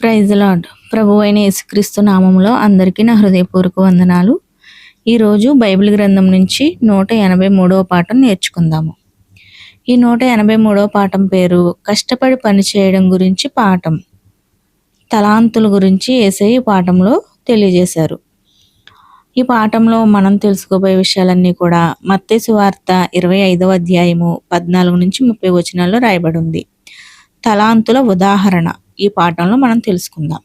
Praise lord ప్రభు అయిన యేసుక్రీస్తు నామంలో అందరికీ నా హృదయపూర్వక వందనాలు. ఈరోజు బైబిల్ గ్రంథం నుంచి నూట ఎనభై మూడవ పాఠం నేర్చుకుందాము. ఈ నూట ఎనభై మూడవ పాఠం పేరు కష్టపడి పని చేయడం గురించి పాఠం. తలాంతుల గురించి ఏసై ఈ పాఠంలో తెలియజేశారు. ఈ పాఠంలో మనం తెలుసుకోబోయే విషయాలన్నీ కూడా మత్తేసు వార్త ఇరవై ఐదవ అధ్యాయము పద్నాలుగు నుంచి ముప్పై వచనాల్లో రాయబడి ఉంది. తలాంతుల ఉదాహరణ. ఈ పాఠంలో మనం తెలుసుకుందాం.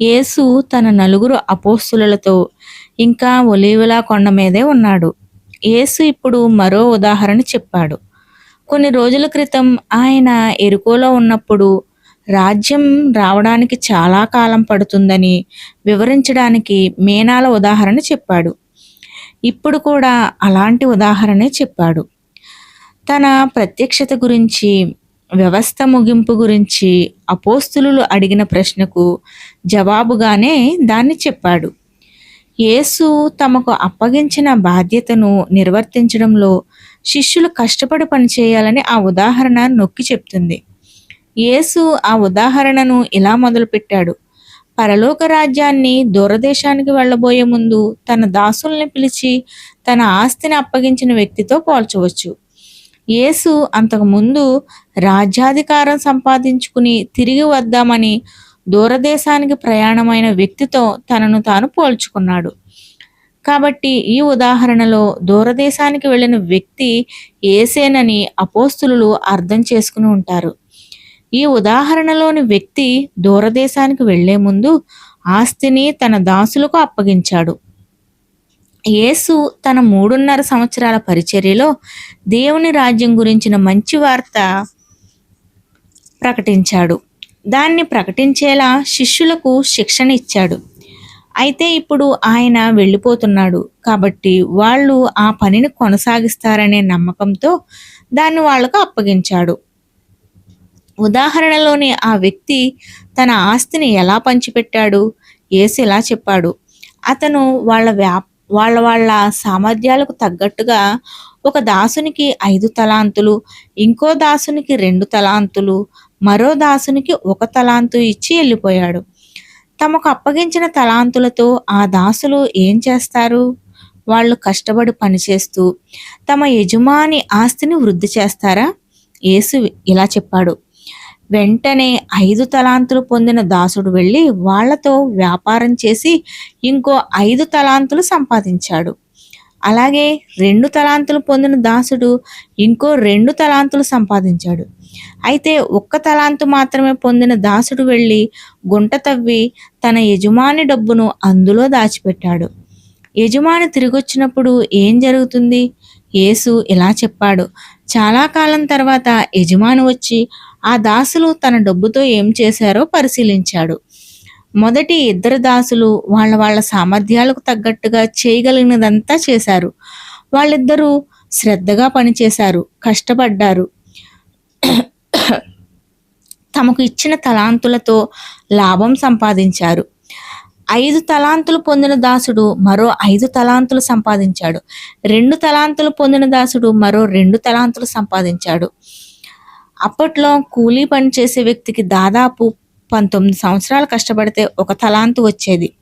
యేసు తన నలుగురు అపోస్తులతో ఇంకా ఒలీవలా కొండ మీదే ఉన్నాడు. యేసు ఇప్పుడు మరో ఉదాహరణ చెప్పాడు. కొన్ని రోజుల క్రితం ఆయన ఎరుకోలో ఉన్నప్పుడు రాజ్యం రావడానికి చాలా కాలం పడుతుందని వివరించడానికి మీనాల ఉదాహరణ చెప్పాడు. ఇప్పుడు కూడా అలాంటి ఉదాహరణే చెప్పాడు. తన ప్రత్యక్షత గురించి వ్యవస్థ ముగింపు గురించి అపోస్తులు అడిగిన ప్రశ్నకు జవాబుగానే దాన్ని చెప్పాడు. యేసు తమకు అప్పగించిన బాధ్యతను నిర్వర్తించడంలో శిష్యులు కష్టపడి పనిచేయాలని ఆ ఉదాహరణ నొక్కి చెప్తుంది. యేసు ఆ ఉదాహరణను ఇలా మొదలుపెట్టాడు. పరలోక రాజ్యాన్ని దూరదేశానికి వెళ్ళబోయే ముందు తన దాసుల్ని పిలిచి తన ఆస్తిని అప్పగించిన వ్యక్తితో పోల్చవచ్చు. యేసు అంతకుముందు రాజ్యాధికారం సంపాదించుకుని తిరిగి వద్దామని దూరదేశానికి ప్రయాణమైన వ్యక్తితో తనను తాను పోల్చుకున్నాడు. కాబట్టి ఈ ఉదాహరణలో దూరదేశానికి వెళ్ళిన వ్యక్తి ఏసేనని అపోస్తులు అర్థం చేసుకుని ఉంటారు. ఈ ఉదాహరణలోని వ్యక్తి దూరదేశానికి వెళ్ళే ముందు ఆస్తిని తన దాసులకు అప్పగించాడు. యేసు తన మూడున్నర సంవత్సరాల పరిచర్యలో దేవుని రాజ్యం గురించిన మంచి వార్త ప్రకటించాడు. దాన్ని ప్రకటించేలా శిష్యులకు శిక్షణ ఇచ్చాడు. అయితే ఇప్పుడు ఆయన వెళ్ళిపోతున్నాడు. కాబట్టి వాళ్ళు ఆ పనిని కొనసాగిస్తారనే నమ్మకంతో దాన్ని వాళ్ళకు అప్పగించాడు. ఉదాహరణలోని ఆ వ్యక్తి తన ఆస్తిని ఎలా పంచిపెట్టాడు? ఏసు ఇలా చెప్పాడు. అతను వాళ్ళ వ్యాప వాళ్ళ వాళ్ళ సామర్థ్యాలకు తగ్గట్టుగా ఒక దాసునికి ఐదు తలాంతులు ఇంకో దాసునికి రెండు తలాంతులు మరో దాసునికి ఒక తలాంతు ఇచ్చి వెళ్ళిపోయాడు. తమకు అప్పగించిన తలాంతులతో ఆ దాసులు ఏం చేస్తారు? వాళ్ళు కష్టపడి పనిచేస్తూ తమ యజమాని ఆస్తిని వృద్ధి చేస్తారా? యేసు ఇలా చెప్పాడు. వెంటనే ఐదు తలాంతులు పొందిన దాసుడు వెళ్ళి వాళ్ళతో వ్యాపారం చేసి ఇంకో ఐదు తలాంతులు సంపాదించాడు. అలాగే రెండు తలాంతులు పొందిన దాసుడు ఇంకో రెండు తలాంతులు సంపాదించాడు. అయితే ఒక్క తలాంతు మాత్రమే పొందిన దాసుడు వెళ్ళి గుంట తవ్వి తన యజమాని డబ్బును అందులో దాచిపెట్టాడు. యజమాని తిరిగొచ్చినప్పుడు ఏం జరుగుతుంది? యేసు ఇలా చెప్పాడు. చాలా కాలం తర్వాత యజమాని వచ్చి ఆ దాసులు తన డబ్బుతో ఏం చేశారో పరిశీలించాడు. మొదటి ఇద్దరు దాసులు వాళ్ళ వాళ్ళ సామర్థ్యాలకు తగ్గట్టుగా చేయగలిగినదంతా చేశారు. వాళ్ళిద్దరూ శ్రద్ధగా పనిచేశారు కష్టపడ్డారు. తమకు ఇచ్చిన తలాంతులతో లాభం సంపాదించారు. ఐదు తలాంతులు పొందిన దాసుడు మరో ఐదు తలాంతులు సంపాదించాడు. రెండు తలాంతులు పొందిన దాసుడు మరో రెండు తలాంతులు సంపాదించాడు. అప్పట్లో కూలీ పని చేసే వ్యక్తికి దాదాపు పంతొమ్మిది సంవత్సరాలు కష్టపడితే ఒక తలాంతు వచ్చేది.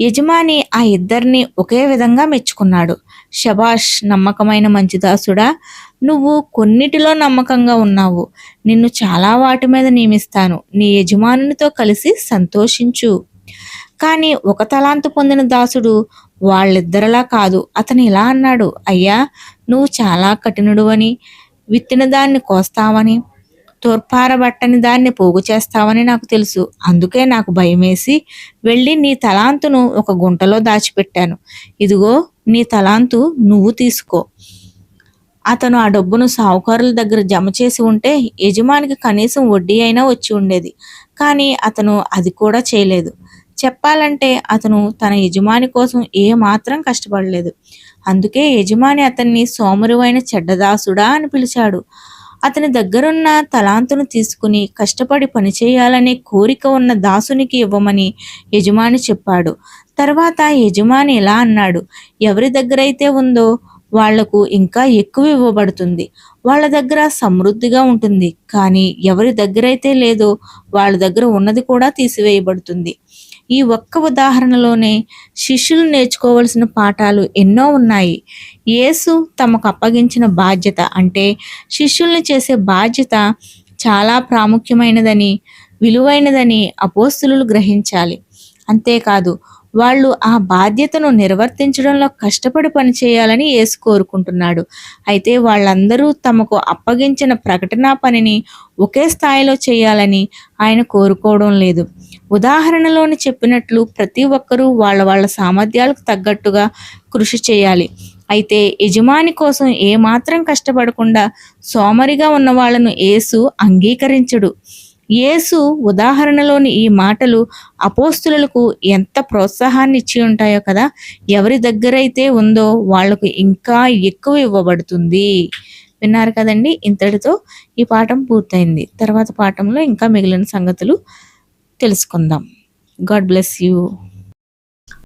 యజమాని ఆ ఇద్దరిని ఒకే విధంగా మెచ్చుకున్నాడు. శబాష్ నమ్మకమైన మంచి దాసుడా నువ్వు కొన్నిటిలో నమ్మకంగా ఉన్నావు. నిన్ను చాలా వాటి మీద నియమిస్తాను. నీ యజమానునితో కలిసి సంతోషించు. కానీ ఒక తలాంతు పొందిన దాసుడు వాళ్ళిద్దరిలా కాదు. అతను ఇలా అన్నాడు అయ్యా నువ్వు చాలా కఠినుడు అని విత్తిన దాన్ని కోస్తావని తోర్పారబట్టని దాన్ని పోగు చేస్తావని నాకు తెలుసు. అందుకే నాకు భయమేసి వెళ్ళి నీ తలాంతును ఒక గుంటలో దాచిపెట్టాను. ఇదిగో నీ తలాంతు నువ్వు తీసుకో అతను ఆ డబ్బును సావుకారుల దగ్గర జమ చేసి ఉంటే యజమానికి కనీసం వడ్డీ అయినా వచ్చి ఉండేది. కానీ అతను అది కూడా చేయలేదు. చెప్పాలంటే అతను తన యజమాని కోసం ఏ మాత్రం కష్టపడలేదు. అందుకే యజమాని అతన్ని సోమరువైన చెడ్డదాసుడా అని పిలిచాడు. అతని దగ్గరున్న తలాంతును తీసుకుని కష్టపడి పనిచేయాలనే కోరిక ఉన్న దాసునికి ఇవ్వమని యజమాని చెప్పాడు. తర్వాత యజమాని ఇలా అన్నాడు. ఎవరి దగ్గరైతే ఉందో వాళ్ళకు ఇంకా ఎక్కువ ఇవ్వబడుతుంది. వాళ్ళ దగ్గర సమృద్ధిగా ఉంటుంది. కానీ ఎవరి దగ్గర అయితే లేదో వాళ్ళ దగ్గర ఉన్నది కూడా తీసివేయబడుతుంది. ఈ ఒక్క ఉదాహరణలోనే శిష్యులు నేర్చుకోవలసిన పాఠాలు ఎన్నో ఉన్నాయి. యేసు తమకు అప్పగించిన బాధ్యత అంటే శిష్యుల్ని చేసే బాధ్యత చాలా ప్రాముఖ్యమైనదని విలువైనదని అపోస్తులు గ్రహించాలి. అంతేకాదు వాళ్ళు ఆ బాధ్యతను నిర్వర్తించడంలో కష్టపడి పనిచేయాలని యేసు కోరుకుంటున్నాడు. అయితే వాళ్ళందరూ తమకు అప్పగించిన ప్రకటనా పనిని ఒకే స్థాయిలో చేయాలని ఆయన కోరుకోవడం లేదు. ఉదాహరణలోని చెప్పినట్లు ప్రతి ఒక్కరూ వాళ్ళ వాళ్ళ సామర్థ్యాలకు తగ్గట్టుగా కృషి చేయాలి. అయితే యజమాని కోసం ఏమాత్రం కష్టపడకుండా సోమరిగా ఉన్న వాళ్ళను యేసు అంగీకరించడు. యేసు ఉదాహరణలోని ఈ మాటలు అపోస్తులకు ఎంత ప్రోత్సాహాన్ని ఇచ్చి ఉంటాయో కదా? ఎవరి దగ్గరైతే ఉందో వాళ్ళకు ఇంకా ఎక్కువ ఇవ్వబడుతుంది. విన్నారు కదండి? ఇంతటితో ఈ పాఠం పూర్తయింది. తర్వాత పాఠంలో ఇంకా మిగిలిన సంగతులు తెలుసుకుందాం. God bless you.